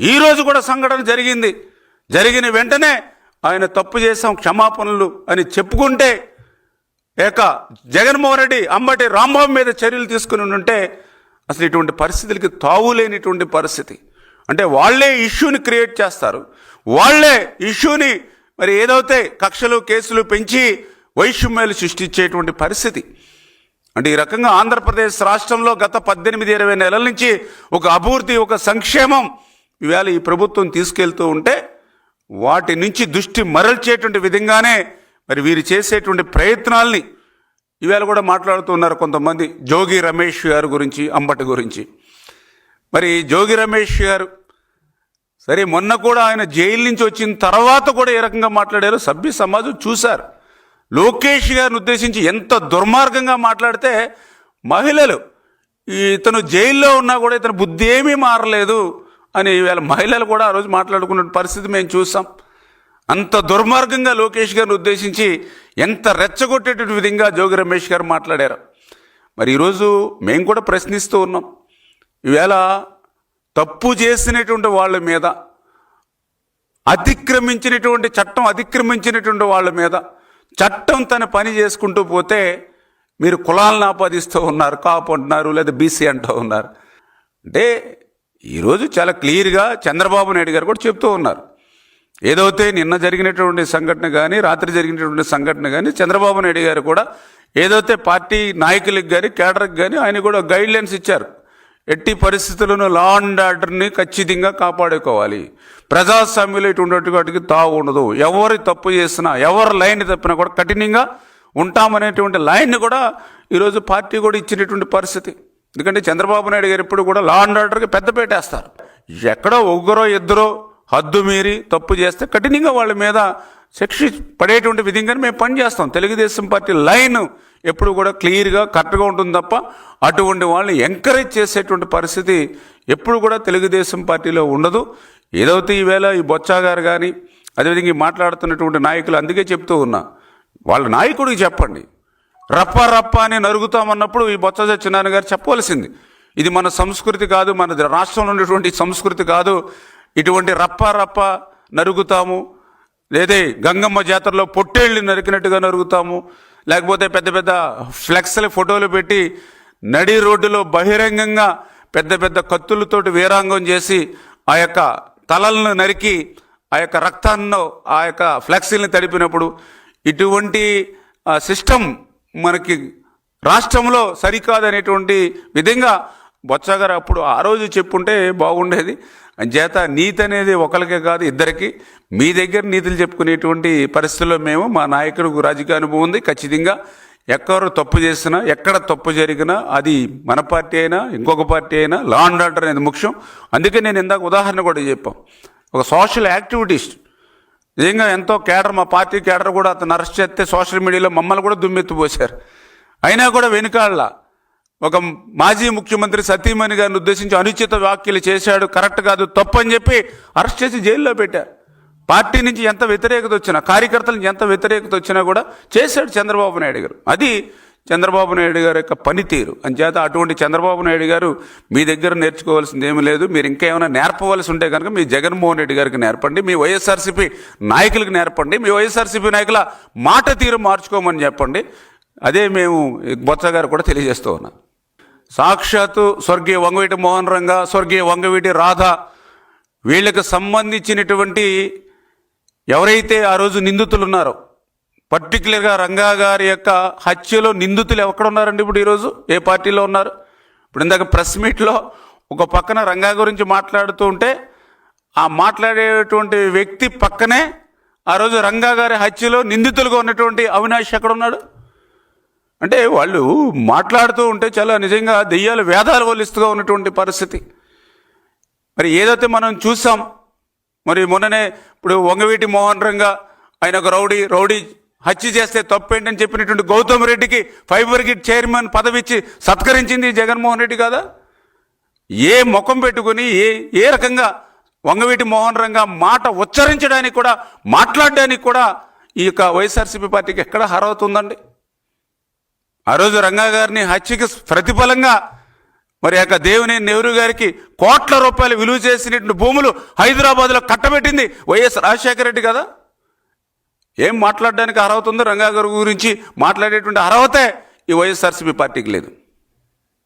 ఈరోజు కూడా సంఘటన జరిగింది. జరిగిన వెంటనే ఆయన తప్పు చేశాం క్షమాపణలు అని చెప్పుకుంటే ఏక జగన్మోహన్ రెడ్డి అంబటి రాంబాబు మీద చర్యలు తీసుకుని ఉంటే అసలు ఇటువంటి పరిస్థితులకి తావులేనిటువంటి పరిస్థితి. అంటే వాళ్ళే ఇష్యూని క్రియేట్ చేస్తారు. వాళ్ళే ఇష్యూని మరి ఏదైతే కక్షలు కేసులు పెంచి వైషమ్యాలు సృష్టించేటువంటి పరిస్థితి. అంటే ఈ రకంగా ఆంధ్రప్రదేశ్ రాష్ట్రంలో గత పద్దెనిమిది ఇరవై నెలల నుంచి ఒక అభివృద్ధి ఒక సంక్షేమం ఇవాళ ఈ ప్రభుత్వం తీసుకెళ్తూ ఉంటే వాటి నుంచి దృష్టి మరల్చేటువంటి విధంగానే మరి వీరు చేసేటువంటి ప్రయత్నాల్ని ఇవాళ కూడా మాట్లాడుతున్నారు కొంతమంది. జోగి రమేష్ గారి గురించి అంబటి గురించి. మరి జోగి రమేష్ గారు సరే మొన్న కూడా ఆయన జైలు నుంచి వచ్చిన తర్వాత కూడా ఏ రకంగా మాట్లాడారో సభ్య సమాజం చూశారు. లోకేష్ గారిని ఉద్దేశించి ఎంత దుర్మార్గంగా మాట్లాడితే మహిళలు ఇతను జైల్లో ఉన్నా కూడా ఇతను బుద్ధి ఏమీ మారలేదు. అని ఈవేళ మహిళలు కూడా ఆ రోజు మాట్లాడుకున్న పరిస్థితి మేము చూసాం అంత దుర్మార్గంగా లోకేష్ గారిని ఉద్దేశించి ఎంత రెచ్చగొట్టేటటువంటి విధంగా జోగి రమేష్ గారు మాట్లాడారు. మరి ఈరోజు మేము కూడా ప్రశ్నిస్తూ ఉన్నాం. ఈవేళ తప్పు చేసినటువంటి వాళ్ళ మీద అతిక్రమించినటువంటి చట్టం అతిక్రమించినటువంటి వాళ్ళ మీద చట్టం తన పని చేసుకుంటూ పోతే మీరు కులాలను ఆపాదిస్తూ ఉన్నారు కాపు అంటున్నారు లేదా బీసీ అంటూ ఉన్నారు. అంటే ఈరోజు చాలా క్లియర్గా చంద్రబాబు నాయుడు గారు కూడా చెప్తూ ఉన్నారు. ఏదైతే నిన్న జరిగినటువంటి సంఘటన కానీ రాత్రి జరిగినటువంటి సంఘటన కానీ చంద్రబాబు నాయుడు గారు కూడా ఏదైతే పార్టీ నాయకులకు కానీ కేడర్కి కానీ ఆయన కూడా గైడ్ లైన్స్ ఇచ్చారు. ఎట్టి పరిస్థితులను లా అండ్ ఆర్డర్ని ఖచ్చితంగా కాపాడుకోవాలి. ప్రజాస్వామ్యంలో ఇటువంటి వాటికి తావు ఉండదు. ఎవరు తప్పు చేసినా ఎవరు లైన్ తప్పినా కూడా కఠినంగా ఉంటామనేటువంటి లైన్ కూడా ఈరోజు పార్టీ కూడా ఇచ్చినటువంటి పరిస్థితి. ఎందుకంటే చంద్రబాబు నాయుడు గారు ఎప్పుడు కూడా లా అండ్ ఆర్డర్కి పెద్ద పెట్టేస్తారు ఎక్కడో ఒగ్గరో ఇద్దరో హద్దు మీరి తప్పు చేస్తే కఠినంగా వాళ్ళ మీద శిక్ష పడేటువంటి విధంగానే మేము పనిచేస్తాం తెలుగుదేశం పార్టీ లైన్ ఎప్పుడు కూడా క్లియర్గా కరెక్ట్గా ఉంటుంది తప్ప అటువంటి వాళ్ళని ఎంకరేజ్ చేసేటువంటి పరిస్థితి ఎప్పుడు కూడా తెలుగుదేశం పార్టీలో ఉండదు. ఏదైతే ఈవేళ ఈ బొత్స గారు కానీ అదేవిధంగా ఈ మాట్లాడుతున్నటువంటి నాయకులు అందుకే చెప్తూ ఉన్నా. వాళ్ళ నాయకుడికి చెప్పండి. రప్ప రప్ప అని నరుగుతామన్నప్పుడు ఈ బొత్స సత్యనారాయణ గారు చెప్పవలసింది. ఇది మన సంస్కృతి కాదు మన రాష్ట్రంలో ఉన్నటువంటి సంస్కృతి కాదు. ఇటువంటి రప్ప రప్ప నరుగుతాము. లేదే గంగమ్మ జాతరలో పొట్టేళ్ళు నరికినట్టుగా నరుగుతాము. లేకపోతే పెద్ద పెద్ద ఫ్లెక్స్ల ఫోటోలు పెట్టి నడి రోడ్డులో బహిరంగంగా పెద్ద పెద్ద కత్తులతోటి వీరాంగం చేసి ఆ యొక్క తలలను నరికి ఆ యొక్క రక్తాన్ని ఆ యొక్క ఫ్లెక్సీలను తడిపినప్పుడు ఇటువంటి సిస్టమ్ మనకి రాష్ట్రంలో సరికాదనేటువంటి విధంగా బొత్సగారు అప్పుడు ఆ రోజు చెప్పుంటే బాగుండేది. అంచేత నీతి అనేది ఒకరికే కాదు ఇద్దరికి. మీ దగ్గర నీతులు చెప్పుకునేటువంటి పరిస్థితుల్లో మేము మా నాయకుడికి రాజకీయ అనుభవం ఉంది. ఖచ్చితంగా ఎక్కడ తప్పు చేసినా ఎక్కడ తప్పు జరిగినా అది మన పార్టీ అయినా ఇంకొక పార్టీ అయినా లా అండ్ ఆర్డర్ అనేది ముఖ్యం. అందుకే నేను ఇందాక ఉదాహరణ కూడా చెప్పాం. ఒక సోషల్ యాక్టివిటీస్ట్ నిజంగా ఎంతో కేడర్ మా పార్టీ కేడర్ కూడా అతను అరెస్ట్ చేస్తే సోషల్ మీడియాలో మమ్మల్ని కూడా దుమ్మెత్తిపోశారు అయినా కూడా వెనుకాళ్ళ ఒక మాజీ ముఖ్యమంత్రి సతీమణి గారిని ఉద్దేశించి అనుచిత వ్యాఖ్యలు చేశాడు. కరెక్ట్ కాదు తప్పు అని చెప్పి అరెస్ట్ చేసి జైల్లో పెట్టారు పార్టీ నుంచి ఎంత వ్యతిరేకత వచ్చినా కార్యకర్తల నుంచి ఎంత వ్యతిరేకత వచ్చినా కూడా చేశాడు చంద్రబాబు నాయుడు గారు. అది చంద్రబాబు నాయుడు గారి యొక్క పనితీరు. అంచేత అటువంటి చంద్రబాబు నాయుడు గారు మీ దగ్గర నేర్చుకోవాల్సింది ఏమీ లేదు. మీరు ఇంకేమైనా నేర్పవలసి ఉంటే కనుక మీ జగన్మోహన్ రెడ్డి గారికి నేర్పండి మీ వైఎస్ఆర్సీపీ నాయకులకు నేర్పండి మీ వైఎస్ఆర్సీపీ నాయకుల మాట తీరు మార్చుకోమని చెప్పండి. అదే మేము బొత్స గారు కూడా తెలియజేస్తూ ఉన్నాం. సాక్షాత్తు స్వర్గీయ వంగవీటి మోహన్ రంగ స్వర్గీయ వంగవీటి రాధ వీళ్ళకి సంబంధించినటువంటి ఎవరైతే ఆ రోజు నిందితులు ఉన్నారో పర్టికులర్గా రంగా గారి యొక్క హత్యలో నిందితులు ఎక్కడున్నారండి ఇప్పుడు ఈరోజు ఏ పార్టీలో ఉన్నారు? ఇప్పుడు ఇందాక ప్రెస్ మీట్లో ఒక పక్కన రంగా గురించి మాట్లాడుతూ ఉంటే ఆ మాట్లాడేటువంటి వ్యక్తి పక్కనే ఆ రోజు రంగా గారి హత్యలో నిందితులుగా ఉన్నటువంటి అవినాష్ ఎక్కడ ఉన్నాడు? అంటే వాళ్ళు మాట్లాడుతూ ఉంటే చాలా నిజంగా దెయ్యాలు వేదాలు వలిస్తుగా ఉన్నటువంటి పరిస్థితి. మరి ఏదైతే మనం చూసాం మరి మొన్ననే ఇప్పుడు వంగవీటి మోహన్ రంగా ఆయన ఒక రౌడీ రౌడీ హత్య చేస్తే తప్పేంటని చెప్పినటువంటి గౌతమ్ రెడ్డికి ఫైబర్ గిట్ చైర్మన్ పదవి ఇచ్చి సత్కరించింది జగన్మోహన్ రెడ్డి కదా? ఏ ముఖం పెట్టుకుని ఏ ఏ రకంగా వంగవీటి మోహన్ రంగా మాట ఉచ్చరించడానికి కూడా మాట్లాడడానికి కూడా ఈ యొక్క వైఎస్ఆర్సీపీ పార్టీకి ఎక్కడ హరవుతుందండి ఆ రోజు రంగా గారిని హత్యకి ప్రతిఫలంగా మరి యొక్క దేవుని నెహ్రూ గారికి కోట్ల రూపాయలు విలువ చేసినటువంటి భూములు హైదరాబాద్లో కట్టబెట్టింది వైఎస్ రాజశేఖర రెడ్డి కదా? ఏం మాట్లాడడానికి అర్హత ఉందో రంగా గారి గురించి మాట్లాడేటువంటి అర్హతే ఈ వైఎస్ఆర్సీపీ పార్టీకి లేదు.